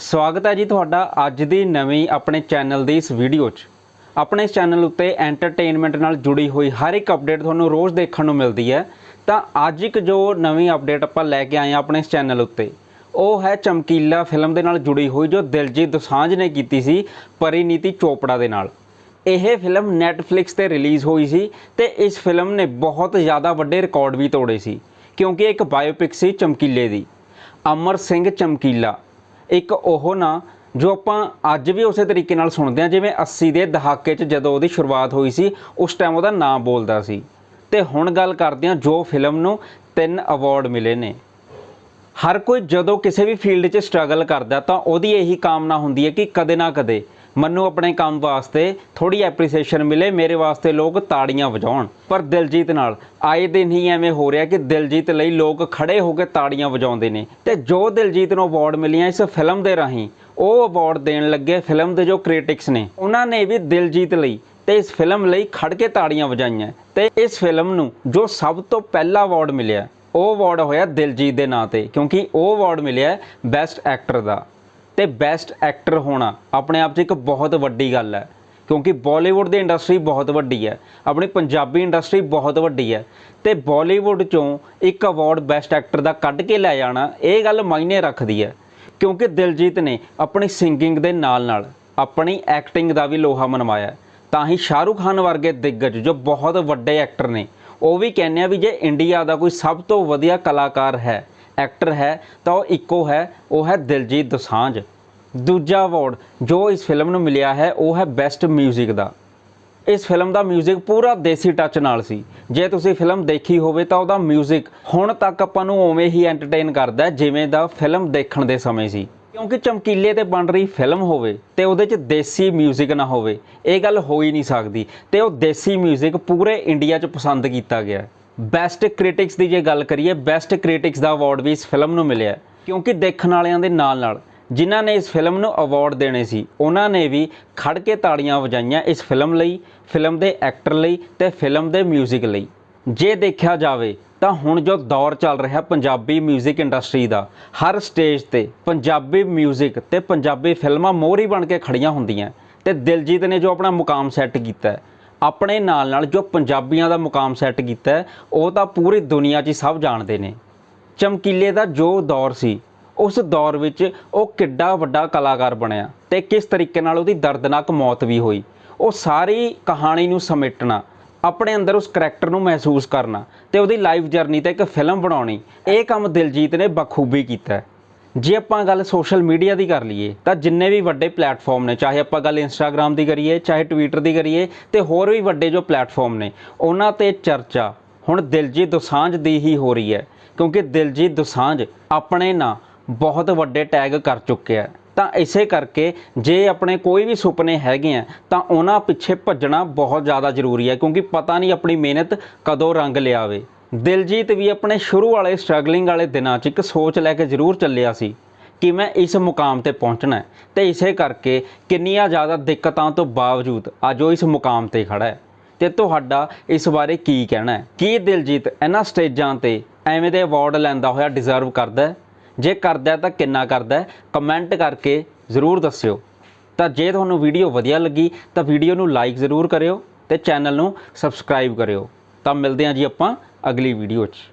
ਸਵਾਗਤ ਹੈ ਜੀ ਤੁਹਾਡਾ ਅੱਜ ਦੀ ਨਵੀਂ ਆਪਣੇ ਚੈਨਲ ਦੀ ਇਸ ਵੀਡੀਓ 'ਚ। ਆਪਣੇ ਇਸ ਚੈਨਲ ਉੱਤੇ ਐਂਟਰਟੇਨਮੈਂਟ ਨਾਲ ਜੁੜੀ ਹੋਈ ਹਰ ਇੱਕ ਅਪਡੇਟ ਤੁਹਾਨੂੰ ਰੋਜ਼ ਦੇਖਣ ਨੂੰ ਮਿਲਦੀ ਹੈ। ਤਾਂ ਅੱਜ ਇੱਕ ਜੋ ਨਵੀਂ ਅਪਡੇਟ ਆਪਾਂ ਲੈ ਕੇ ਆਏ ਹਾਂ ਆਪਣੇ ਇਸ ਚੈਨਲ ਉੱਤੇ, ਉਹ ਹੈ ਚਮਕੀਲਾ ਫਿਲਮ ਦੇ ਨਾਲ ਜੁੜੀ ਹੋਈ ਜੋ ਦਿਲਜੀਤ ਦੋਸਾਂਝ ਨੇ ਕੀਤੀ ਸੀ ਪਰਿਨੀਤੀ ਚੋਪੜਾ ਦੇ ਨਾਲ। ਇਹ ਫਿਲਮ Netflix ਤੇ ਰਿਲੀਜ਼ ਹੋਈ ਸੀ ਤੇ ਇਸ ਫਿਲਮ ਨੇ ਬਹੁਤ ਜ਼ਿਆਦਾ ਵੱਡੇ ਰਿਕਾਰਡ ਵੀ ਤੋੜੇ ਸੀ, ਕਿਉਂਕਿ ਇੱਕ ਬਾਇਓਪਿਕ ਸੀ ਚਮਕੀਲੇ ਦੀ। ਅਮਰ ਸਿੰਘ ਚਮਕੀਲਾ ਇੱਕ ਉਹ ਨਾ ਜੋ ਆਪਾਂ ਅੱਜ ਵੀ ਉਸੇ ਤਰੀਕੇ ਨਾਲ ਸੁਣਦੇ ਹਾਂ, ਜਿਵੇਂ 80 ਦੇ ਦਹਾਕੇ 'ਚ ਜਦੋਂ ਉਹਦੀ ਸ਼ੁਰੂਆਤ ਹੋਈ ਸੀ, ਉਸ ਟਾਈਮ ਉਹਦਾ ਨਾਮ ਬੋਲਦਾ ਸੀ। ਤੇ ਹੁਣ ਗੱਲ ਕਰਦੇ ਹਾਂ, ਜੋ ਫਿਲਮ ਨੂੰ ਤਿੰਨ ਅਵਾਰਡ ਮਿਲੇ ਨੇ। ਹਰ ਕੋਈ ਜਦੋਂ ਕਿਸੇ ਵੀ ਫੀਲਡ 'ਚ ਸਟਰਗਲ ਕਰਦਾ, ਤਾਂ ਉਹਦੀ ਇਹੀ ਕਾਮਨਾ ਹੁੰਦੀ ਹੈ ਕਿ ਕਦੇ ਨਾ ਕਦੇ ਮੈਨੂੰ ਆਪਣੇ ਕੰਮ ਵਾਸਤੇ ਥੋੜੀ ਐਪਰੀਸੀਏਸ਼ਨ ਮਿਲੇ, ਮੇਰੇ ਵਾਸਤੇ ਲੋਕ ਤਾੜੀਆਂ ਵਜਾਉਣ। ਪਰ ਦਿਲਜੀਤ ਨਾਲ ਆਏ ਦਿਨ ਹੀ ਐਵੇਂ ਹੋ ਰਿਹਾ ਕਿ ਦਿਲਜੀਤ ਲਈ ਲੋਕ ਖੜੇ ਹੋ ਕੇ ਤਾੜੀਆਂ ਵਜਾਉਂਦੇ ਨੇ। ਤੇ ਜੋ ਦਿਲਜੀਤ ਨੂੰ ਅਵਾਰਡ ਮਿਲੀਆਂ ਇਸ ਫਿਲਮ ਦੇ ਰਾਹੀਂ, ਉਹ ਅਵਾਰਡ ਦੇਣ ਲੱਗੇ ਫਿਲਮ ਦੇ ਜੋ ਕ੍ਰਿਟਿਕਸ ਨੇ। ਉਹਨਾਂ ਨੇ ਵੀ ਦਿਲਜੀਤ ਲਈ ਤੇ ਇਸ ਫਿਲਮ ਲਈ ਖੜ ਕੇ ਤਾੜੀਆਂ ਵਜਾਈਆਂ। ਤੇ ਇਸ ਫਿਲਮ ਨੂੰ ਜੋ ਸਭ ਤੋਂ ਪਹਿਲਾ ਅਵਾਰਡ ਮਿਲਿਆ, ਉਹ ਅਵਾਰਡ ਹੋਇਆ ਦਿਲਜੀਤ ਦੇ ਨਾਂ ਤੇ, ਕਿਉਂਕਿ ਉਹ ਅਵਾਰਡ ਮਿਲਿਆ ਬੈਸਟ ਐਕਟਰ ਦਾ। ਤੇ ਬੈਸਟ ਐਕਟਰ ਹੋਣਾ ਆਪਣੇ ਆਪ 'ਚ ਇੱਕ ਬਹੁਤ ਵੱਡੀ ਗੱਲ ਹੈ, ਕਿਉਂਕਿ ਬਾਲੀਵੁੱਡ ਦੀ ਇੰਡਸਟਰੀ ਬਹੁਤ ਵੱਡੀ ਹੈ, ਆਪਣੀ ਪੰਜਾਬੀ ਇੰਡਸਟਰੀ ਬਹੁਤ ਵੱਡੀ ਹੈ ਤੇ ਬਾਲੀਵੁੱਡ 'ਚੋਂ ਇੱਕ ਅਵਾਰਡ ਬੈਸਟ ਐਕਟਰ ਦਾ ਕੱਢ ਕੇ ਲੈ ਜਾਣਾ ਇਹ ਗੱਲ ਮਾਇਨੇ ਰੱਖਦੀ ਹੈ, ਕਿਉਂਕਿ ਦਿਲਜੀਤ ਨੇ ਆਪਣੀ ਸਿੰਗਿੰਗ ਦੇ ਨਾਲ ਨਾਲ ਆਪਣੀ ਐਕਟਿੰਗ ਦਾ ਵੀ ਲੋਹਾ ਮਨਵਾਇਆ ਤਾਂ ਹੀ ਸ਼ਾਹਰੁਖ ਖਾਨ ਵਰਗੇ ਦਿੱਗਜ ਜੋ ਬਹੁਤ ਵੱਡੇ ਐਕਟਰ ਨੇ, ਉਹ ਵੀ ਕਹਿੰਦੇ ਆ ਵੀ ਜੇ ਇੰਡੀਆ ਦਾ ਕੋਈ ਸਭ ਤੋਂ ਵਧੀਆ ਕਲਾਕਾਰ ਹੈ ਐਕਟਰ ਹੈ ਤਾਂ ਉਹ ਇੱਕੋ ਹੈ ਉਹ ਹੈ ਦਿਲਜੀਤ ਦੋਸਾਂਝ ਦੂਜਾ ਅਵਾਰਡ ਜੋ ਇਸ ਫਿਲਮ ਨੂੰ ਮਿਲਿਆ ਹੈ ਉਹ ਹੈ ਬੈਸਟ 뮤직 ਦਾ ਇਸ ਫਿਲਮ ਦਾ 뮤직 ਪੂਰਾ ਦੇਸੀ ਟੱਚ ਨਾਲ ਸੀ ਜੇ ਤੁਸੀਂ ਫਿਲਮ ਦੇਖੀ ਹੋਵੇ ਤਾਂ ਉਹਦਾ 뮤직 ਹੁਣ ਤੱਕ ਆਪਾਂ ਨੂੰ ਉਵੇਂ ਹੀ ਐਂਟਰਟੇਨ ਕਰਦਾ ਹੈ ਜਿਵੇਂ ਦਾ ਫਿਲਮ ਦੇਖਣ ਦੇ ਸਮੇਂ ਸੀ ਕਿਉਂਕਿ ਚਮਕੀਲੇ ਤੇ ਬਣ ਰਹੀ ਫਿਲਮ ਹੋਵੇ ਤੇ ਉਹਦੇ 'ਚ ਦੇਸੀ 뮤직 ਨਾ ਹੋਵੇ ਇਹ ਗੱਲ ਹੋ ਹੀ ਨਹੀਂ ਸਕਦੀ ਤੇ ਉਹ ਦੇਸੀ 뮤직 ਪੂਰੇ ਇੰਡੀਆ 'ਚ ਪਸੰਦ ਕੀਤਾ ਗਿਆ ਬੈਸਟ ਕ੍ਰਿਟਿਕਸ ਦੀ ਜੇ ਗੱਲ ਕਰੀਏ ਬੈਸਟ ਕ੍ਰਿਟਿਕਸ ਦਾ ਅਵਾਰਡ ਵੀ ਇਸ ਫਿਲਮ ਨੂੰ ਮਿਲਿਆ ਹੈ। ਕਿਉਂਕਿ ਦੇਖਣ ਵਾਲਿਆਂ ਦੇ ਨਾਲ ਨਾਲ ਜਿਨ੍ਹਾਂ ਨੇ ਇਸ ਫਿਲਮ ਨੂੰ ਅਵਾਰਡ ਦੇਣੇ ਸੀ ਉਹਨਾਂ ਨੇ ਵੀ ਖੜ ਕੇ ਤਾੜੀਆਂ ਵਜਾਈਆਂ ਇਸ ਫਿਲਮ ਲਈ ਫਿਲਮ ਦੇ ਐਕਟਰ ਲਈ ਤੇ ਫਿਲਮ ਦੇ 뮤직 ਲਈ ਜੇ ਦੇਖਿਆ ਜਾਵੇ ਤਾਂ ਹੁਣ ਜੋ ਦੌਰ ਚੱਲ ਰਿਹਾ ਪੰਜਾਬੀ 뮤직 ਇੰਡਸਟਰੀ ਦਾ ਹਰ ਸਟੇਜ ਤੇ ਪੰਜਾਬੀ 뮤직 ਤੇ ਪੰਜਾਬੀ ਫਿਲਮਾਂ ਮੋਹਰੀ ਬਣ ਕੇ ਖੜੀਆਂ ਹੁੰਦੀਆਂ ਤੇ ਦਿਲਜੀਤ ਨੇ ਜੋ ਆਪਣਾ ਮੁਕਾਮ ਸੈੱਟ ਕੀਤਾ ਹੈ ਆਪਣੇ ਨਾਲ ਨਾਲ ਜੋ ਪੰਜਾਬੀਆਂ ਦਾ ਮੁਕਾਮ ਸੈੱਟ ਕੀਤਾ ਹੈ, ਉਹ ਤਾਂ ਪੂਰੀ ਦੁਨੀਆ 'ਚ ਹੀ ਸਭ ਜਾਣਦੇ ਨੇ। ਚਮਕੀਲੇ ਦਾ ਜੋ ਦੌਰ ਸੀ, ਉਸ ਦੌਰ ਵਿੱਚ ਉਹ ਕਿੱਡਾ ਵੱਡਾ ਕਲਾਕਾਰ ਬਣਿਆ ਤੇ ਕਿਸ ਤਰੀਕੇ ਨਾਲ ਉਹਦੀ ਦਰਦਨਾਕ ਮੌਤ ਵੀ ਹੋਈ। ਉਹ ਸਾਰੀ ਕਹਾਣੀ ਨੂੰ ਸਮੇਟਣਾ, ਆਪਣੇ ਅੰਦਰ ਉਸ ਕਰੈਕਟਰ ਨੂੰ ਮਹਿਸੂਸ ਕਰਨਾ ਤੇ ਉਹਦੀ ਲਾਈਫ ਜਰਨੀ ਤੇ ਇੱਕ ਫਿਲਮ ਬਣਾਉਣੀ, ਇਹ ਕੰਮ ਦਿਲਜੀਤ ਨੇ ਬਖੂਬੀ ਕੀਤਾ ਜੇ ਆਪਾਂ ਗੱਲ ਸੋਸ਼ਲ ਮੀਡੀਆ ਦੀ ਕਰ ਲਈਏ, ਤਾਂ ਜਿੰਨੇ ਵੀ ਵੱਡੇ ਪਲੇਟਫਾਰਮ ਨੇ, ਚਾਹੇ ਆਪਾਂ ਗੱਲ ਇੰਸਟਾਗ੍ਰam ਦੀ ਕਰੀਏ, ਚਾਹੇ ਟਵਿੱਟਰ ਦੀ ਕਰੀਏ, ਤੇ ਹੋਰ ਵੀ ਵੱਡੇ ਜੋ ਪਲੇਟਫਾਰਮ ਨੇ, ਉਹਨਾਂ ਤੇ ਚਰਚਾ ਹੁਣ ਦਿਲਜੀਤ ਦੋਸਾਂਝ ਦੀ ਹੀ ਹੋ ਰਹੀ ਹੈ, ਕਿਉਂਕਿ ਦਿਲਜੀਤ ਦੋਸਾਂਝ ਆਪਣੇ ਨਾਂ ਬਹੁਤ ਵੱਡੇ ਟੈਗ ਕਰ ਚੁੱਕਿਆ ਹੈ ਤਾਂ ਇਸੇ ਕਰਕੇ ਜੇ ਆਪਣੇ ਕੋਈ ਵੀ ਸੁਪਨੇ ਹੈਗੇ ਆ, ਤਾਂ ਉਹਨਾਂ ਪਿੱਛੇ ਭੱਜਣਾ ਬਹੁਤ ਜ਼ਿਆਦਾ ਜ਼ਰੂਰੀ ਹੈ, ਕਿਉਂਕਿ ਪਤਾ ਨਹੀਂ ਆਪਣੀ ਮਿਹਨਤ ਕਦੋਂ ਰੰਗ ਲਿਆਵੇ। ਦਿਲਜੀਤ ਵੀ ਆਪਣੇ ਸ਼ੁਰੂ ਵਾਲੇ ਸਟਰਗਲਿੰਗ ਵਾਲੇ ਦਿਨਾਂ 'ਚ ਇੱਕ ਸੋਚ ਲੈ ਕੇ ਜ਼ਰੂਰ ਚੱਲਿਆ ਸੀ ਕਿ ਮੈਂ ਇਸ ਮੁਕਾਮ ਤੇ ਪਹੁੰਚਣਾ ਹੈ ਤੇ ਇਸੇ ਕਰਕੇ ਕਿੰਨੀਆਂ ਜ਼ਿਆਦਾ ਦਿੱਕਤਾਂ ਤੋਂ ਬਾਵਜੂਦ ਅੱਜ ਉਹ ਇਸ ਮੁਕਾਮ ਤੇ ਖੜਾ ਹੈ। ਤੇ ਤੁਹਾਡਾ ਇਸ ਬਾਰੇ ਕੀ ਕਹਿਣਾ ਹੈ? ਕੀ ਦਿਲਜੀਤ ਇਹਨਾਂ ਸਟੇਜਾਂ ਤੇ ਐਵੇਂ ਦੇ ਅਵਾਰਡ ਲੈਂਦਾ ਹੋਇਆ ਡਿਜ਼ਰਵ ਕਰਦਾ ਹੈ? ਜੇ ਕਰਦਾ ਤਾਂ ਕਿੰਨਾ ਕਰਦਾ ਕਮੈਂਟ ਕਰਕੇ ਜ਼ਰੂਰ ਦੱਸਿਓ। ਤਾਂ ਜੇ ਤੁਹਾਨੂੰ ਵੀਡੀਓ ਵਧੀਆ ਲੱਗੀ ਤਾਂ ਵੀਡੀਓ ਨੂੰ ਲਾਈਕ ਜ਼ਰੂਰ ਕਰਿਓ ਤੇ ਚੈਨਲ ਨੂੰ ਸਬਸਕ੍ਰਾਈਬ ਕਰਿਓ। ਤਾਂ ਮਿਲਦੇ ਹਾਂ ਜੀ ਆਪਾਂ ਅਗਲੀ ਵੀਡੀਓ 'ਚ।